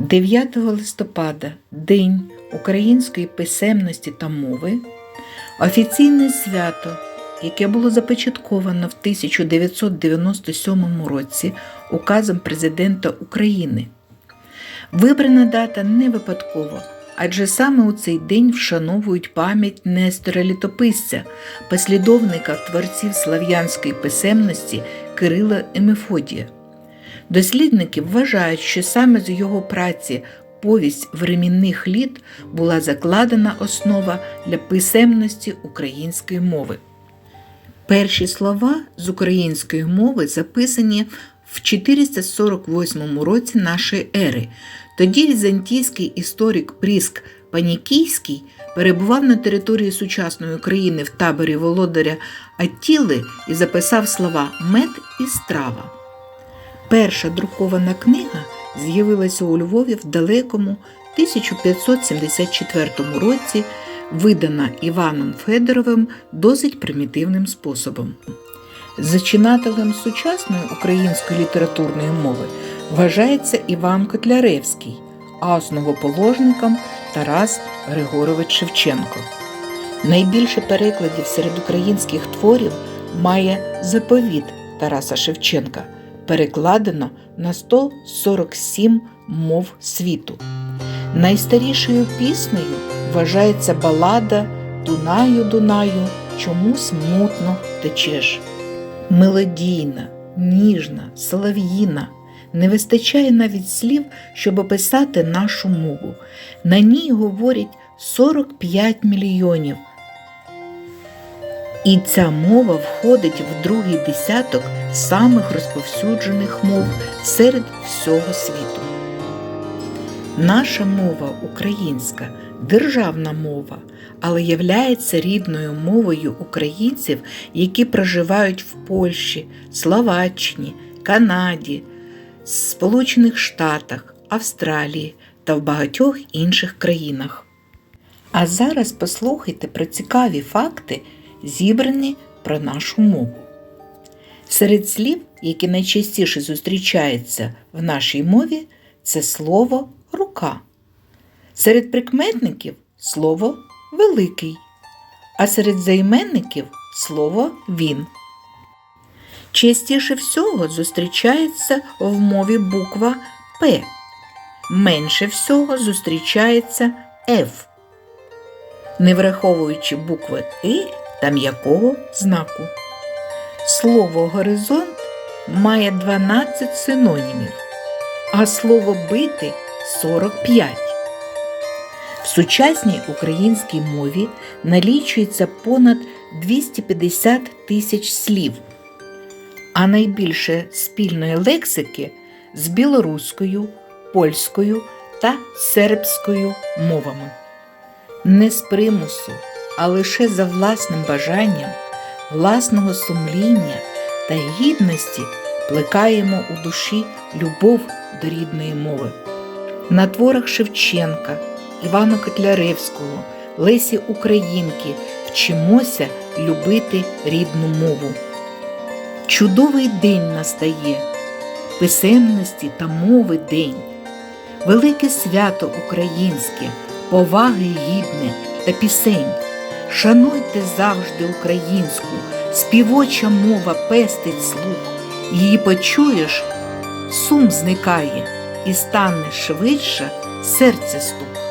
9 листопада День української писемності та мови, офіційне свято, яке було започатковано в 1997 році указом Президента України. Вибрана дата не випадково, адже саме у цей день вшановують пам'ять Нестора Літописця, послідовника творців слав'янської писемності Кирила і Мефодія. Дослідники вважають, що саме з його праці Повість времінних літ була закладена основа для писемності української мови. Перші слова з української мови записані в 448 році нашої ери. Тоді візантійський історик Пріск Панікійський перебував на території сучасної України в таборі володаря Аттіли і записав слова мед і страва. Перша друкована книга з'явилася у Львові в далекому 1574 році, видана Іваном Федоровим досить примітивним способом. Зачинателем сучасної української літературної мови вважається Іван Котляревський, а основоположником Тарас Григорович Шевченко. Найбільше перекладів серед українських творів має заповіт Тараса Шевченка, перекладено на 147 мов світу. Найстарішою піснею вважається балада Дунаю, Дунаю, чому смутно течеш. Мелодійна, ніжна, солов'їна. Не вистачає навіть слів, щоб описати нашу мову. На ній говорять 45 мільйонів. І ця мова входить в другий десяток самих розповсюджених мов серед всього світу. Наша мова українська державна мова, але являється рідною мовою українців, які проживають в Польщі, Словаччині, Канаді, Сполучених Штатах, Австралії та в багатьох інших країнах. А зараз послухайте про цікаві факти, зібрані про нашу мову. Серед слів, які найчастіше зустрічаються в нашій мові, це слово рука. Серед прикметників слово великий, а серед займенників слово він. Частіше всього зустрічається в мові буква П. Менше всього зустрічається Ф, не враховуючи букви И та м'якого знаку. Слово горизонт має 12 синонімів, а слово бити 45. В сучасній українській мові налічується понад 250 тисяч слів, а найбільше спільної лексики з білоруською, польською та сербською мовами. Не з примусу, а лише за власним бажанням, власного сумління та гідності плекаємо у душі любов до рідної мови. На творах Шевченка, Івана Котляревського, Лесі Українки вчимося любити рідну мову. Чудовий день настає, писемності та мови день, велике свято українське, поваги гідне та пісень. Шануйте завжди українську, співоча мова пестить слух, її почуєш, сум зникає і стане швидше серце стук.